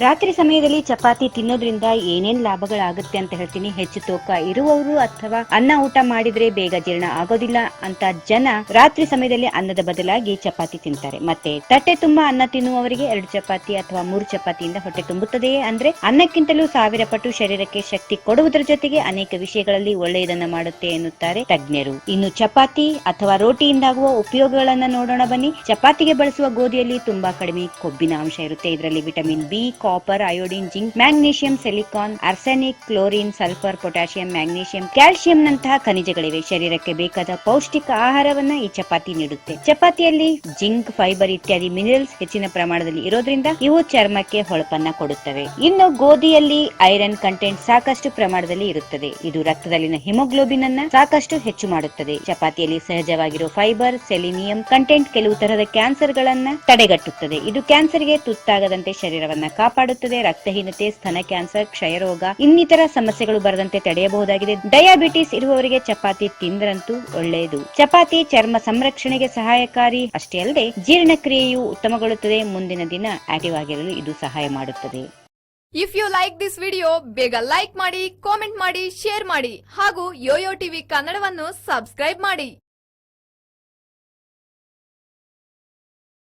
ರಾತ್ರಿ ಸಮಯದಲ್ಲಿ ಚಪಾತಿ ತಿನ್ನೋದ್ರಿಂದ ಏನೇನ್ ಲಾಭಗಳಾಗುತ್ತೆ ಅಂತ ಹೇಳ್ತೀನಿ. ಹೆಚ್ಚು ತೂಕ ಇರುವವರು ಅಥವಾ ಅನ್ನ ಊಟ ಮಾಡಿದ್ರೆ ಬೇಗ ಜೀರ್ಣ ಆಗೋದಿಲ್ಲ ಅಂತ ಜನ ರಾತ್ರಿ ಸಮಯದಲ್ಲಿ ಅನ್ನದ ಬದಲಾಗಿ ಚಪಾತಿ ತಿಂತಾರೆ. ಮತ್ತೆ ತಟ್ಟೆ ತುಂಬಾ ಅನ್ನ ತಿನ್ನುವವರಿಗೆ ಎರಡು ಚಪಾತಿ ಅಥವಾ ಮೂರು ಚಪಾತಿಯಿಂದ ಹೊಟ್ಟೆ ತುಂಬುತ್ತದೆಯೇ? ಅಂದ್ರೆ ಅನ್ನಕ್ಕಿಂತಲೂ ಸಾವಿರ ಪಟ್ಟು ಶರೀರಕ್ಕೆ ಶಕ್ತಿ ಕೊಡುವುದರ ಜೊತೆಗೆ ಅನೇಕ ವಿಷಯಗಳಲ್ಲಿ ಒಳ್ಳೆಯದನ್ನ ಮಾಡುತ್ತೆ ಎನ್ನುತ್ತಾರೆ ತಜ್ಞರು. ಇನ್ನು ಚಪಾತಿ ಅಥವಾ ರೋಟಿಯಿಂದಾಗುವ ಉಪಯೋಗಗಳನ್ನ ನೋಡೋಣ ಬನ್ನಿ. ಚಪಾತಿಗೆ ಬಳಸುವ ಗೋಧಿಯಲ್ಲಿ ತುಂಬಾ ಕಡಿಮೆ ಕೊಬ್ಬಿನ ಅಂಶ ಇರುತ್ತೆ. ಇದರಲ್ಲಿ vitamin B copper iodine zinc magnesium silicon arsenic chlorine sulphur potassium magnesium calcium ನಂತಹ ಖನಿಜಗಳಿವೆ. ಶರೀರಕ್ಕೆ ಬೇಕಾದ ಪೌಷ್ಟಿಕ ಆಹಾರವನ್ನ ಈ ಚಪಾತಿ ನೀಡುತ್ತೆ. ಚಪಾತಿಯಲ್ಲಿ ಜಿಂಕ್, ಫೈಬರ್ ಇತ್ಯಾದಿ ಮಿನರಲ್ಸ್ ಹೆಚ್ಚಿನ ಪ್ರಮಾಣದಲ್ಲಿ ಇರೋದ್ರಿಂದ ಇವು ಚರ್ಮಕ್ಕೆ ಹೊಳಪನ್ನ ಕೊಡುತ್ತವೆ. ಇನ್ನು ಗೋಧಿಯಲ್ಲಿ ಐರನ್ ಕಂಟೆಂಟ್ ಸಾಕಷ್ಟು ಪ್ರಮಾಣದಲ್ಲಿ ಇರುತ್ತದೆ. ಇದು ರಕ್ತದಲ್ಲಿನ ಹಿಮೋಗ್ಲೋಬಿನ್ ಅನ್ನ ಸಾಕಷ್ಟು ಹೆಚ್ಚು ಮಾಡುತ್ತದೆ. ಚಪಾತಿಯಲ್ಲಿ ಸಹಜವಾಗಿರೋ ಫೈಬರ್, ಸೆಲಿನಿಯಂ ಕಂಟೆಂಟ್ ಕೆಲವು ತರಹದ ಕ್ಯಾನ್ಸರ್ ಗಳನ್ನ ತಡೆಗಟ್ಟುತ್ತದೆ. ಇದು ಕ್ಯಾನ್ಸರ್ಗೆ ತುತ್ತಾಗದಂತೆ ಶರೀರವನ್ನ ಕಾಪಾಡುತ್ತದೆ. ರಕ್ತಹೀನತೆ, ಸ್ತನ ಕ್ಯಾನ್ಸರ್, ಕ್ಷಯರೋಗ, ಇನ್ನಿತರ ಸಮಸ್ಯೆಗಳು ಬರದಂತೆ ತಡೆಯಬಹುದಾಗಿದೆ. ಡಯಾಬಿಟಿಸ್ ಇರುವವರಿಗೆ ಚಪಾತಿ ತಿಂದರಂತೂ ಒಳ್ಳೆಯದು. ಚಪಾತಿ ಚರ್ಮ ಸಂರಕ್ಷಣೆಗೆ ಸಹಾಯಕಾರಿ. ಅಷ್ಟೇ ಅಲ್ಲದೆ, ಜೀರ್ಣಕ್ರಿಯೆಯು ಉತ್ತಮಗೊಳ್ಳುತ್ತದೆ. ಮುಂದಿನ ದಿನ ಆಕ್ಟಿವ್ ಆಗಿರಲು ಇದು ಸಹಾಯ ಮಾಡುತ್ತದೆ. If you like this video ಬೇಗ ಲೈಕ್ ಮಾಡಿ ಕಾಮೆಂಟ್ ಮಾಡಿ ಶೇರ್ ಮಾಡಿ ಹಾಗೂ ಯೋಯೋ ಟಿವಿ ಕನ್ನಡವನ್ನು ಸಬ್ಸ್ಕ್ರೈಬ್ ಮಾಡಿ.